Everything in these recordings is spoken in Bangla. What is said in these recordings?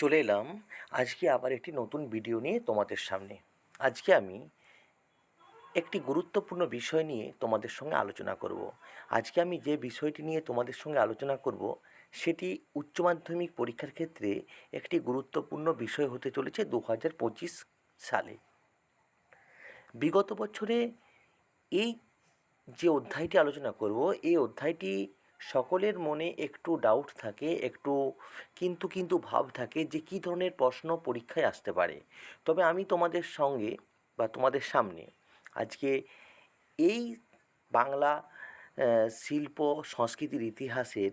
চলে এলাম। আজকে আবার একটি নতুন ভিডিও নিয়ে তোমাদের সামনে। আজকে আমি একটি গুরুত্বপূর্ণ বিষয় নিয়ে তোমাদের সঙ্গে আলোচনা করব। আজকে আমি যে বিষয়টি নিয়ে তোমাদের সঙ্গে আলোচনা করব, সেটি উচ্চ মাধ্যমিক পরীক্ষার ক্ষেত্রে একটি গুরুত্বপূর্ণ বিষয় হতে চলেছে দু হাজার পঁচিশ সালে। বিগত বছরে এই যে অধ্যায়টি আলোচনা করব, এই অধ্যায়টি সকলের মনে একটু ডাউট থাকে, একটু কিন্তু কিন্তু ভাব থাকে যে কী ধরনের প্রশ্ন পরীক্ষায় আসতে পারে। তবে আমি তোমাদের সঙ্গে বা তোমাদের সামনে আজকে এই বাংলা শিল্প, সংস্কৃতির ইতিহাসের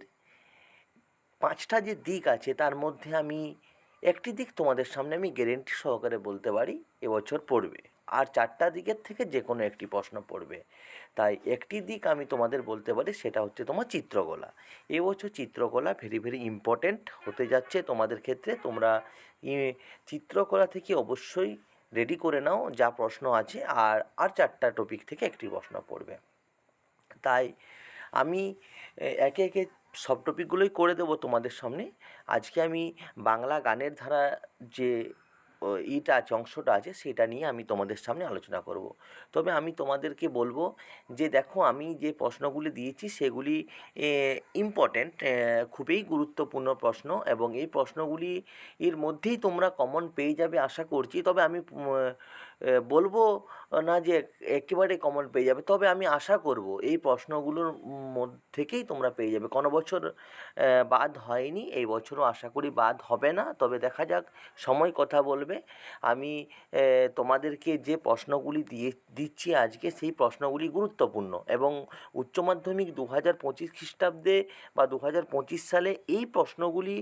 পাঁচটা যে দিক আছে তার মধ্যে আমি একটি দিক তোমাদের সামনে আমি গ্যারেন্টি সহকারে বলতে পারি, এবছর পড়বে। আর চারটা দিকের থেকে যে কোনো একটি প্রশ্ন পড়বে। তাই একটি দিক আমি তোমাদের বলতে পারি, সেটা হচ্ছে তোমার চিত্রকলা। এবছর চিত্রকলা ভেরি ভেরি ইম্পর্ট্যান্ট হতে যাচ্ছে তোমাদের ক্ষেত্রে। তোমরা চিত্রকলা থেকে অবশ্যই রেডি করে নাও যা প্রশ্ন আছে, আর আর চারটা টপিক থেকে একটি প্রশ্ন পড়বে। তাই আমি একে একে সব টপিকগুলোই করে দেবো তোমাদের সামনে। আজকে আমি বাংলা গানের ধারা যে ইটা আছে অংশটা আছে সেটা নিয়ে আমি তোমাদের সামনে আলোচনা করব। তবে আমি তোমাদেরকে বলব যে দেখো আমি যে প্রশ্নগুলি দিয়েছি সেগুলি ইম্পর্ট্যান্ট খুবই গুরুত্বপূর্ণ প্রশ্ন এবং এই প্রশ্নগুলি এর মধ্যেই তোমরা কমন পেয়ে যাবে আশা করছি। তবে আমি বলব না যে একেবারে কমন পেয়ে যাবে। তবে আমি আশা করব, এই প্রশ্নগুলোর মধ্যে থেকেই তোমরা পেয়ে যাবে। কোনো বছর বাদ হয়নি, এই বছরও আশা করি বাদ হবে না। তবে দেখা যাক, সময় কথা বলবে। আমি তোমাদেরকে যে প্রশ্নগুলি দিয়ে, দিচ্ছি আজকে, সেই প্রশ্নগুলি গুরুত্বপূর্ণ এবং উচ্চ মাধ্যমিক দু হাজার পঁচিশ খ্রিস্টাব্দে বা দু হাজার পঁচিশ সালে এই প্রশ্নগুলি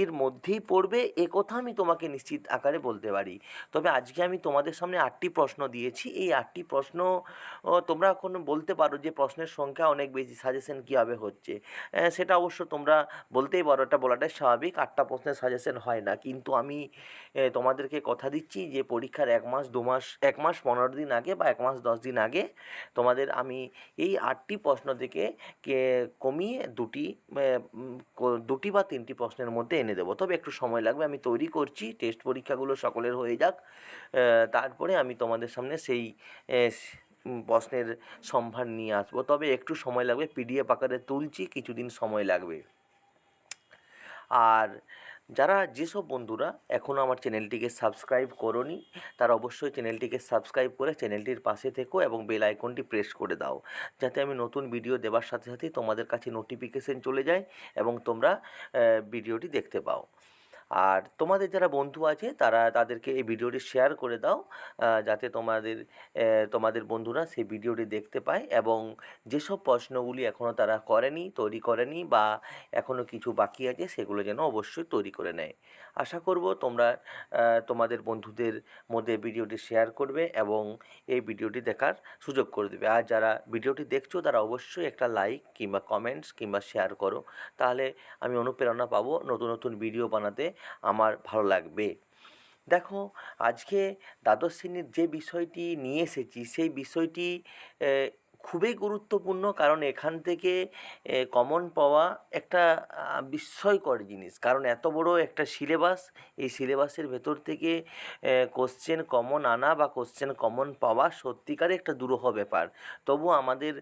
এর মধ্যেই পড়বে। এ কথা আমি তোমাকে নিশ্চিত আকারে বলতে পারি। তবে আজকে আমি তোমাদের সামনে আটটি প্রশ্ন দিয়েছি। এই আটটি প্রশ্ন তোমরা এখন বলতে পারো যে প্রশ্নের সংখ্যা অনেক বেশি সাজেশন কীভাবে হচ্ছে। সেটা অবশ্য তোমরা বলতেই পারো এটা বলাটাই স্বাভাবিক আটটা প্রশ্নের সাজেশন হয় না। কিন্তু আমি তোমাদেরকে কথা দিচ্ছি যে পরীক্ষার এক মাস দু মাস এক মাস পনেরো দিন আগে বা এক মাস দশ দিন আগে তোমাদের আমি এই আটটি প্রশ্ন থেকে কমিয়ে দুটি দুটি বা তিনটি প্রশ্নের মধ্যে এনে দেবো। তবে একটু সময় লাগবে আমি তৈরি করছি টেস্ট পরীক্ষাগুলো সকলের হয়ে যাক। আহ, তারপরে আমি তোমাদের সামনে সেই প্রশ্নের সম্ভার নিয়ে আসব। তবে একটু সময় লাগবে, পিডিএফ আকারে তুলছি, কিছুদিন সময় লাগবে। আর যারা যেসব বন্ধুরা এখনও আমার চ্যানেলটিকে সাবস্ক্রাইব করনি, তারা অবশ্যই চ্যানেলটিকে সাবস্ক্রাইব করে চ্যানেলটির পাশে থেকো এবং বেল আইকনটি প্রেস করে দাও, যাতে আমি নতুন ভিডিও দেওয়ার সাথে সাথেই তোমাদের কাছে নোটিফিকেশন চলে যায় এবং তোমরা ভিডিওটি দেখতে পাও। আর তোমাদের যারা বন্ধু আছে, তারা তাদেরকে এই ভিডিওটি শেয়ার করে দাও যাতে তোমাদের তোমাদের বন্ধুরা সেই ভিডিওটি দেখতে পায় এবং যেসব প্রশ্নগুলি এখনও তারা করেনি, তৈরি করেনি বা এখনও কিছু বাকি আছে, সেগুলো যেন অবশ্যই তৈরি করে নেয়। আশা করব তোমরা তোমাদের বন্ধুদের মধ্যে ভিডিওটি শেয়ার করবে এবং এই ভিডিওটি দেখার সুযোগ করে দেবে। আর যারা ভিডিওটি দেখছ, তারা অবশ্যই একটা লাইক কিংবা কমেন্টস কিংবা শেয়ার করো। তাহলে আমি অনুপ্রেরণা পাবো নতুন নতুন ভিডিও বানাতে আমার ভালো লাগবে। দেখো আজকে দ্বাদশ শ্রেণির যে বিষয়টি নিয়ে এসেছি সেই বিষয়টি খুবই গুরুত্বপূর্ণ, কারণ এখান থেকে কমন পাওয়া একটা বিস্ময়কর জিনিস। কারণ এত বড় একটা সিলেবাস এই সিলেবাসের ভেতর থেকে কোশ্চেন কমন আনা বা কোশ্চেন কমন পাওয়া সত্যিকারে একটা দুরূহ ব্যাপার। তবু আমাদের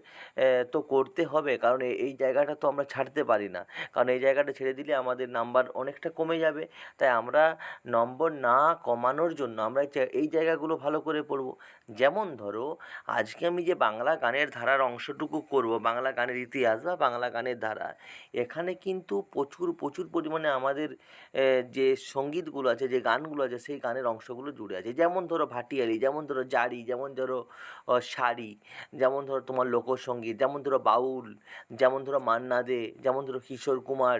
তো করতে হবে, কারণ এই জায়গাটা তো আমরা ছাড়তে পারি না। কারণ এই জায়গাটা ছেড়ে দিলে আমাদের নাম্বার অনেকটা কমে যাবে। তাই আমরা নম্বর না কমানোর জন্য আমরা এই জায়গাগুলো ভালো করে পড়ব। যেমন ধরো, আজকে আমি যে বাংলা গানের ধারার অংশটুকু করব, বাংলা গানের ইতিহাস বা বাংলা গানের ধারা। এখানে কিন্তু প্রচুর প্রচুর পরিমাণে আমাদের যে সঙ্গীতগুলো আছে, যে গানগুলো আছে, সেই গানের অংশগুলো জুড়ে আছে। যেমন ধরো ভাটিয়ালি, যেমন ধরো জারি যেমন ধরো শাড়ি, যেমন ধরো তোমার লোকসঙ্গীত, যেমন ধরো বাউল, যেমন ধরো মান্না দে, যেমন ধরো কিশোর কুমার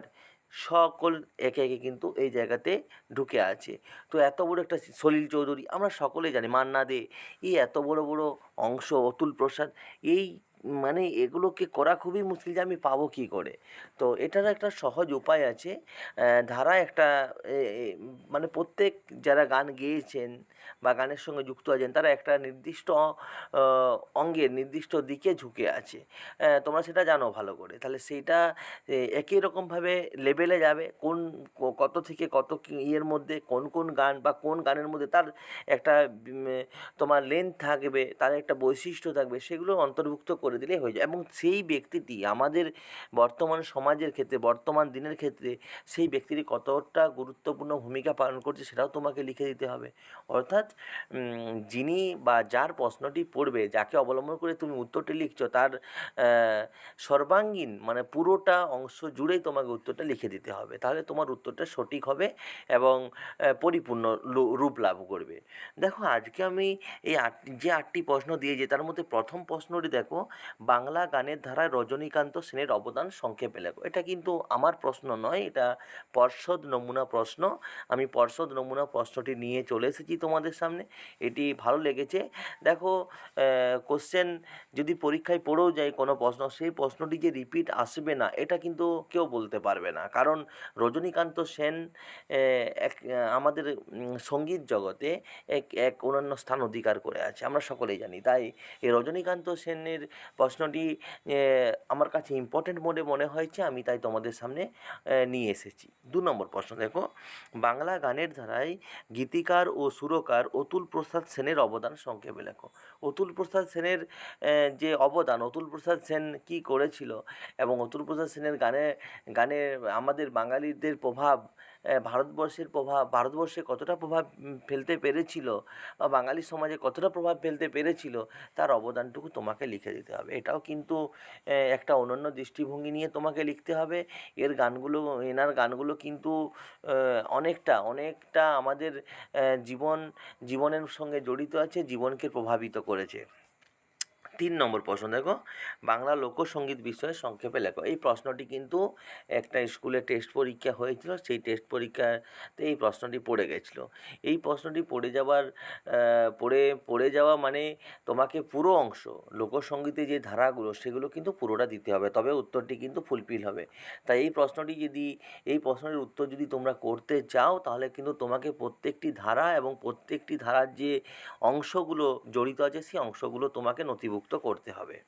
সকল একে একে কিন্তু এই জায়গাতে ঢুকে আছে। তো এত বড় একটা সলিল চৌধুরী, আমরা সকলেই জানি, মান্না দে, এই এত বড় বড় অংশ, অতুল প্রসাদ, এই মানে এগুলোকে করা খুবই মুশকিল যে আমি পাবো কী করে। তো এটার একটা সহজ উপায় আছে। ধারা একটা মানে প্রত্যেক যারা গান গেয়েছেন বা গানের সঙ্গে যুক্ত আছেন, তারা একটা নির্দিষ্ট অঙ্গের নির্দিষ্ট দিকে ঝুঁকে আছে। তোমরা সেটা জানো ভালো করে। তাহলে সেইটা একই রকমভাবে লেভেলে যাবে কোন কত থেকে কত ইয়ের মধ্যে কোন কোন গান বা কোন গানের মধ্যে তার একটা তোমার লেন্থ থাকবে, তার একটা বৈশিষ্ট্য থাকবে, সেগুলো অন্তর্ভুক্ত করে দিলেই হয়ে যায়। এবং সেই ব্যক্তিটি আমাদের বর্তমান সমাজের ক্ষেত্রে, বর্তমান দিনের ক্ষেত্রে সেই ব্যক্তিটি কতটা গুরুত্বপূর্ণ ভূমিকা পালন করছে সেটাও তোমাকে লিখে দিতে হবে। অর্থাৎ যিনি বা যার প্রশ্নটি পড়বে, যাকে অবলম্বন করে তুমি উত্তরটি লিখছো, তার সর্বাঙ্গীন মানে পুরোটা অংশ জুড়েই তোমাকে উত্তরটা লিখে দিতে হবে। তাহলে তোমার উত্তরটা সঠিক হবে এবং পরিপূর্ণ রূপ লাভ করবে। দেখো, আজকে আমি এই আট, যে আটটি প্রশ্ন দিয়েছি, তার মধ্যে প্রথম প্রশ্নটি দেখো বাংলা গানের ধারায় রজনীকান্ত সেনের অবদান সংক্ষেপে লেখো। এটা কিন্তু আমার প্রশ্ন নয়, এটা পর্ষদ নমুনা প্রশ্ন। আমি পর্ষদ নমুনা প্রশ্নটি নিয়ে চলে এসেছি তোমাদের সামনে। এটি ভালো লেগেছে। দেখো কোশ্চেন যদি পরীক্ষায় পড়েও যায় কোনো প্রশ্ন, সেই প্রশ্নটি যে রিপিট আসবে না, এটা কিন্তু কেউ বলতে পারবে না। কারণ রজনীকান্ত সেন এক, আমাদের সংগীত জগতে এক এক অন্যান্য স্থান অধিকার করে আছে। আমরা সকলেই জানি, তাই এই রজনীকান্ত সেনের প্রশ্নটি আমার কাছে ইম্পর্টেন্ট মোডে মনে হয়েছে, আমি তাই তোমাদের সামনে নিয়ে এসেছি। দু নম্বর প্রশ্ন, দেখো। বাংলা গানের ধারায় গীতিকার ও সুরকার অতুল প্রসাদ সেনের অবদান সংক্ষেপে লেখো। অতুল প্রসাদ সেনের যে অবদান, অতুল প্রসাদ সেন কী করেছিল এবং অতুল প্রসাদ সেনের গানে গানে আমাদের বাঙালিদের প্রভাব ভারতবর্ষের প্রভাব, ভারতবর্ষে কতটা প্রভাব ফেলতে পেরেছিল বা বাঙালি সমাজে কতটা প্রভাব ফেলতে পেরেছিল, তার অবদানটুকু তোমাকে লিখে দিতে হবে। এটাও কিন্তু একটা অনন্য দৃষ্টিভঙ্গি নিয়ে তোমাকে লিখতে হবে। এর গানগুলো, এনার গানগুলো কিন্তু অনেকটা অনেকটা আমাদের জীবন, জীবনের সঙ্গে জড়িত আছে, জীবনকে প্রভাবিত করেছে। তিন নম্বর প্রশ্ন, দেখো। বাংলা লোকসঙ্গীত বিষয়ে সংক্ষেপে লেখো। এই প্রশ্নটি কিন্তু একটা স্কুলে টেস্ট পরীক্ষা হয়েছিল, সেই টেস্ট পরীক্ষাতে এই প্রশ্নটি পড়ে গেছিল। এই প্রশ্নটি পড়ে যাওয়ার পড়ে পড়ে যাওয়া মানে তোমাকে পুরো অংশ লোকসঙ্গীতে যে ধারাগুলো, সেগুলো কিন্তু পুরোটা দিতে হবে। তবে উত্তরটি কিন্তু ফুলফিল হবে। তাই এই প্রশ্নটি যদি, এই প্রশ্নের উত্তর যদি তোমরা করতে চাও, তাহলে কিন্তু তোমাকে প্রত্যেকটি ধারা এবং প্রত্যেকটি ধারার যে অংশগুলো জড়িত আছে, সেই অংশগুলো তোমাকে নথিভুক্ত করতে হবে।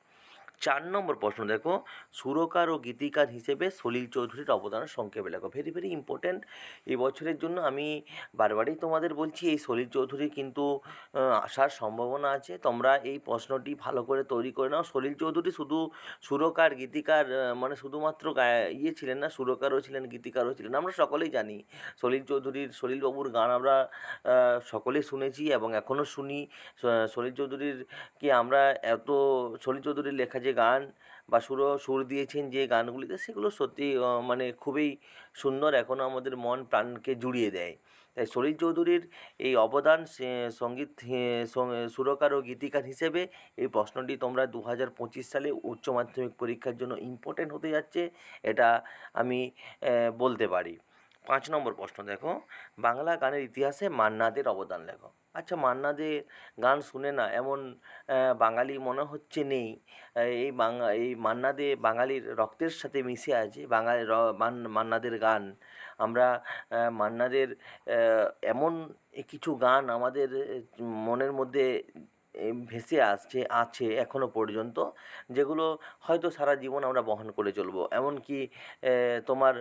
চার নম্বর প্রশ্ন, দেখো, সুরকার ও গীতিকার হিসেবে সলিল চৌধুরীর অবদান সংক্ষেপে লেখো। ভেরি ভেরি ইম্পর্ট্যান্ট এই বছরের জন্য আমি বারবারই তোমাদের বলছি, এই সলিল চৌধুরী কিন্তু আসার সম্ভাবনা আছে। তোমরা এই প্রশ্নটি ভালো করে তৈরি করে নাও। সলিল চৌধুরী শুধু সুরকার, গীতিকার মানে শুধুমাত্র ইয়ে ছিলেন না, সুরকারও ছিলেন, গীতিকারও ছিলেন। আমরা সকলেই জানি, সলিল চৌধুরীর সলিলবাবুর গান আমরা সকলেই শুনেছি এবং এখনও শুনি। সলিল চৌধুরীর কি আমরা এত, সলিল চৌধুরীর লেখা যে গান বা সুর সুর দিয়েছেন যে গানগুলিতে, সেগুলো সত্যি মানে খুবই সুন্দর এখনও আমাদের মন প্রাণকে জুড়িয়ে দেয়। তাই সলিল চৌধুরীর এই অবদান সংগীত সুরকার ও গীতিকার হিসেবে এই প্রশ্নটি তোমরা দু হাজার পঁচিশ সালে উচ্চ মাধ্যমিক পরীক্ষার জন্য ইম্পর্টেন্ট হতে যাচ্ছে, এটা আমি বলতে পারি। পাঁচ নম্বর প্রশ্ন দেখো। বাংলা গানের ইতিহাসে মান্নাদের অবদান লেখো। আচ্ছা মান্না দে গান শুনে না এমন বাঙালি মনে হচ্ছে নেই। এই বাংলা এই মান্না দে বাঙালির রক্তের সাথে মিশে আছে, বাঙালি মান- মান্নাদের গান। আমরা মান্নাদের এমন কিছু গান আমাদের মনের মধ্যে ভেসে আসছে, আছে এখনও পর্যন্ত, যেগুলো হয়তো সারা জীবন আমরা বহন করে চলব। এমনকি তোমার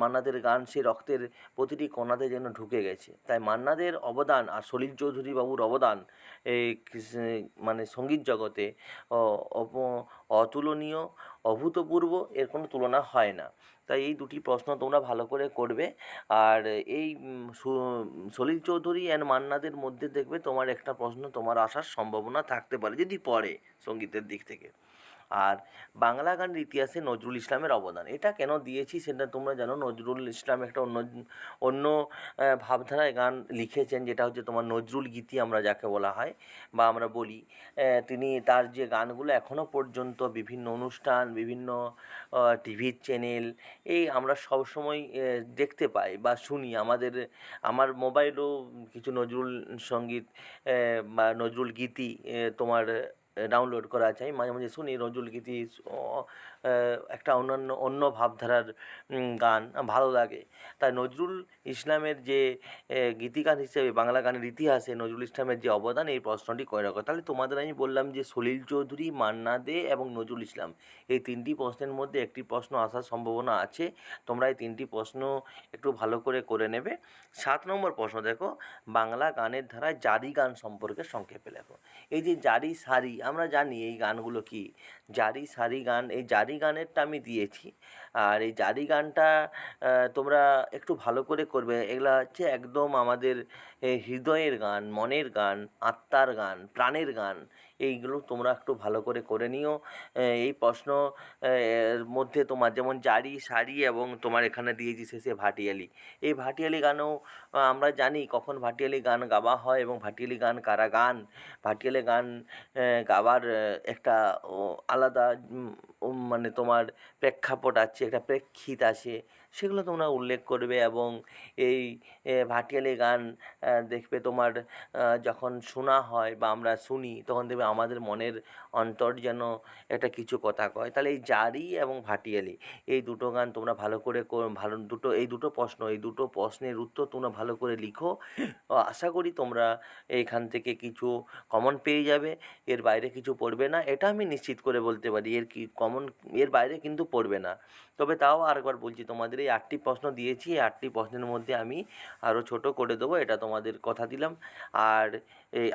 মান্নাদের গান সে রক্তের প্রতিটি কণাতে যেন ঢুকে গেছে। তাই মান্নাদের অবদান আর সলিল চৌধুরী বাবুর অবদান মানে সংগীত জগতে অতুলনীয় অভূতপূর্ব, এর কোনো তুলনা হয় না। তাই এই দুটি প্রশ্ন তোমরা ভালো করে করবে। আর এই সলিল চৌধুরী অ্যান্ড মান্নাদের মধ্যে দেখবে তোমার একটা প্রশ্ন তোমার আসার সম্ভাবনা থাকতে পারে, যদি পড়ে সঙ্গীতের দিক থেকে। আর বাংলা গানের ইতিহাসে নজরুল ইসলামের অবদান। এটা কেন দিয়েছি সেটা তোমরা জানো? নজরুল ইসলাম একটা অন্য অন্য ভাবধারায় গান লিখেছেন যেটা হচ্ছে তোমার নজরুল গীতি আমরা যাকে বলা হয় বা আমরা বলি। তিনি তার যে গানগুলো এখনও পর্যন্ত বিভিন্ন অনুষ্ঠান, বিভিন্ন টিভির চ্যানেল এই আমরা সবসময় দেখতে পাই বা শুনি। আমাদের, আমার মোবাইলেও কিছু নজরুল সংগীত বা নজরুল গীতি তোমার ডাউনলোড করা আমি মাঝে মাঝে শুনি নজরুল গীতি একটা অন্যান্য অন্য ভাবধারার গান ভালো লাগে। তাই নজরুল ইসলামের যে আহ, গীতিগান হিসেবে বাংলা গানের ইতিহাসে নজরুল ইসলামের যে অবদান এই প্রশ্নটি করে রাখো। তাহলে তোমাদের আমি বললাম যে সলিল চৌধুরী মান্না দে এবং নজরুল ইসলাম এই তিনটি প্রশ্নের মধ্যে একটি প্রশ্ন আসার সম্ভাবনা আছে। তোমরা এই তিনটি প্রশ্ন একটু ভালো করে করে নেবে। সাত নম্বর প্রশ্ন দেখো বাংলা গানের ধারায় জারি গান সম্পর্কে সংক্ষেপে লেখো। এই যে জারি সারি আমরা জানি এই গানগুলো কি? জারি সারি গান, এই জারি গানেরটা আমি দিয়েছি। আর এই জারি গানটা তোমরা একটু ভালো করে করবে। এগুলা হচ্ছে একদম আমাদের হৃদয়ের গান, মনের গান, আত্মার গান, প্রাণের গান। এইগুলো তোমরা একটু ভালো করে করে নিও। এই প্রশ্ন এর মধ্যে তোমার যেমন জারি, সারি এবং তোমার এখানে দিয়েছি শেষে ভাটিয়ালি। এই ভাটিয়ালি গানও আমরা জানি কখন ভাটিয়ালি গান গাওয়া হয় এবং ভাটিয়ালি গান কারা গান। ভাটিয়ালি গান গাওয়ার একটা আলাদা মানে তোমার প্রেক্ষাপট আছে, একটা প্রেক্ষিত আছে। সেগুলো তোমরা উল্লেখ করবে এবং এই ভাটিয়ালি গান দেখবে তোমার যখন শোনা হয় বা আমরা শুনি, তখন দেখবে আমাদের মনের অন্তর যেন একটা কিছু কথা কয়। তাহলে এই জারি এবং ভাটিয়ালি, এই দুটো গান তোমরা ভালো করে ভালো দুটো, এই দুটো প্রশ্ন, এই দুটো প্রশ্নের উত্তর তোমরা ভালো করে লিখো। আশা করি তোমরা এইখান থেকে কিছু কমন পেয়ে যাবে, এর বাইরে কিছু পড়বে না। এটা আমি নিশ্চিত করে বলতে পারি, এর কি কমন এর বাইরে কিন্তু পড়বে না। তবে তাও আরেকবার বলছি, তোমাদের এই আটটি প্রশ্ন দিয়েছি, এই আটটি প্রশ্নের মধ্যে আমি আরও ছোট করে দেবো, এটা তোমাদের কথা দিলাম। আর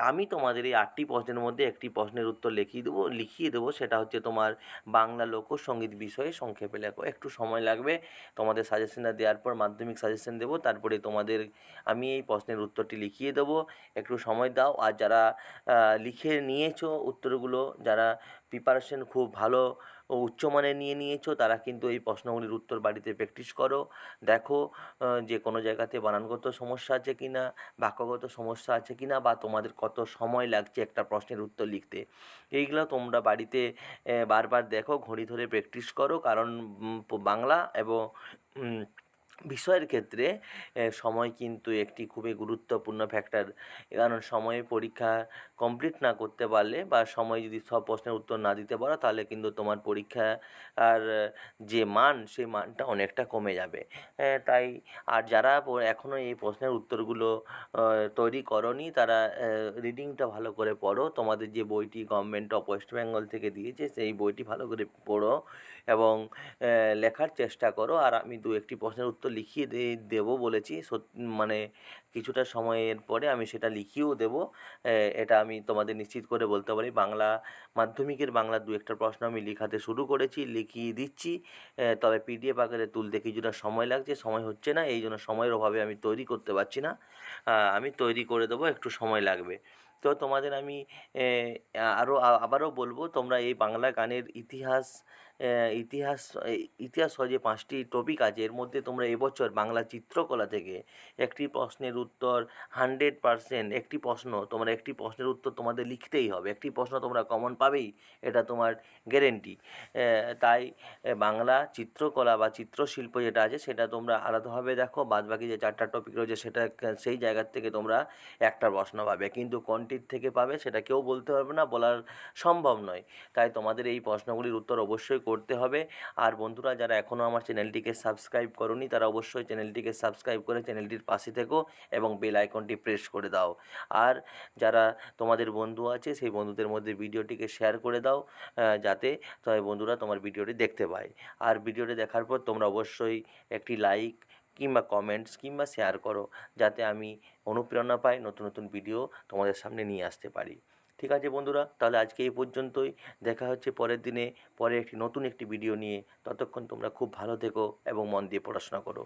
আমি তোমাদের এই আটটি প্রশ্নের মধ্যে একটি প্রশ্নের উত্তর লিখিয়ে দেবো লিখিয়ে দেবো, সেটা হচ্ছে তোমার বাংলা লোকসঙ্গীত বিষয়ে সংক্ষেপে লেখো। একটু সময় লাগবে, তোমাদের সাজেশনটা দেওয়ার পর মাধ্যমিক সাজেশন দেবো, তারপরে তোমাদের আমি এই প্রশ্নের উত্তরটি লিখিয়ে দেবো। একটু সময় দাও, আর যারা লিখে নিয়েছো উত্তরগুলো, যারা প্রিপারেশন খুব ভালো উচ্চমানের নিয়ে নিয়েছো, তারা কিন্তু এই প্রশ্নগুলির উত্তর বাড়িতে প্র্যাকটিস করো। দেখো যে কোনো জায়গাতে বানানগত সমস্যা আছে কি না বাক্যগত সমস্যা আছে কি না বা তোমাদের কত সময় লাগছে একটা প্রশ্নের উত্তর লিখতে। এইগুলো তোমরা বাড়িতে বারবার দেখো, ঘড়ি ধরে প্র্যাকটিস করো, কারণ বাংলা এবং বিষয়ের ক্ষেত্রে সময় কিন্তু একটি খুবই গুরুত্বপূর্ণ ফ্যাক্টর কারণ সময়ে পরীক্ষা কমপ্লিট না করতে পারলে বা সময় যদি সব প্রশ্নের উত্তর না দিতে পারো, তাহলে কিন্তু তোমার পরীক্ষা আর যে মান, সেই মানটা অনেকটা কমে যাবে। তাই আর যারা এখনও এই প্রশ্নের উত্তরগুলো তৈরি করনি, তারা রিডিংটা ভালো করে পড়ো। তোমাদের যে বইটি গভর্নমেন্ট অফ ওয়েস্ট বেঙ্গল থেকে দিয়েছে, সেই বইটি ভালো করে পড়ো এবং লেখার চেষ্টা করো। আর আমি দু একটি প্রশ্নের উত্তর লিখিয়ে দেবো বলেছি। মানে কিছুটা সময়ের পরে আমি সেটা লিখিয়েও দেবো। এটা আমি তোমাদের নিশ্চিত করে বলতে পারি। বাংলা মাধ্যমিকের বাংলা দু একটা প্রশ্ন আমি লেখাতে শুরু করেছি, লিখিয়ে দিচ্ছি। তবে পিডিএফ আকারে তুলতে কিছুটা সময় লাগছে, সময় হচ্ছে না, এই জন্য সময়ের অভাবে আমি তৈরি করতে পারছি না। আমি তৈরি করে দেবো, একটু সময় লাগবে। তো তোমাদের আমি আরও আবারও বলব, তোমরা এই বাংলা গানের ইতিহাস ইতিহাস ইতিহাস সহ যে পাঁচটি টপিক আছে, এর মধ্যে তোমরা এবছর বাংলা চিত্রকলা থেকে একটি প্রশ্নের উত্তর হান্ড্রেড পারসেন্ট একটি প্রশ্ন, তোমরা একটি প্রশ্নের উত্তর তোমাদের লিখতেই হবে। একটি প্রশ্ন তোমরা কমন পাবেই, এটা তোমার গ্যারেন্টি তাই বাংলা চিত্রকলা বা চিত্রশিল্প যেটা আছে, সেটা তোমরা আলাদাভাবে দেখো, বাদবাকি যে চারটা টপিক রয়েছে, সেটা সেই জায়গার থেকে তোমরা একটা প্রশ্ন পাবে। কিন্তু কোনটির থেকে পাবে, সেটা কেউ বলতে পারবে না, বলার সম্ভব নয়। তাই তোমাদের এই প্রশ্নগুলির উত্তর অবশ্যই করতে হবে। আর বন্ধুরা, যারা এখনও আমার চ্যানেলটিকে সাবস্ক্রাইব করনি, তারা অবশ্যই চ্যানেলটিকে সাবস্ক্রাইব করে চ্যানেলটির পাশে থেকো এবং বেল আইকনটি প্রেস করে দাও। আর যারা তোমাদের বন্ধু আছে, সেই বন্ধুদের মধ্যে ভিডিওটিকে শেয়ার করে দাও যাতে তবে বন্ধুরা তোমার ভিডিওটি দেখতে পায়। আর ভিডিওটি দেখার পর তোমরা অবশ্যই একটি লাইক কিংবা কমেন্টস কিংবা শেয়ার করো, যাতে আমি অনুপ্রেরণা পাই, নতুন নতুন ভিডিও তোমাদের সামনে নিয়ে আসতে পারি। ঠিক আছে বন্ধুরা, তাহলে আজকে এই পর্যন্তই। দেখা হচ্ছে পরের দিনে, পরে একটি নতুন একটি ভিডিও নিয়ে। ততক্ষণ তোমরা খুব ভালো থেকো এবং মন দিয়ে পড়াশোনা করো।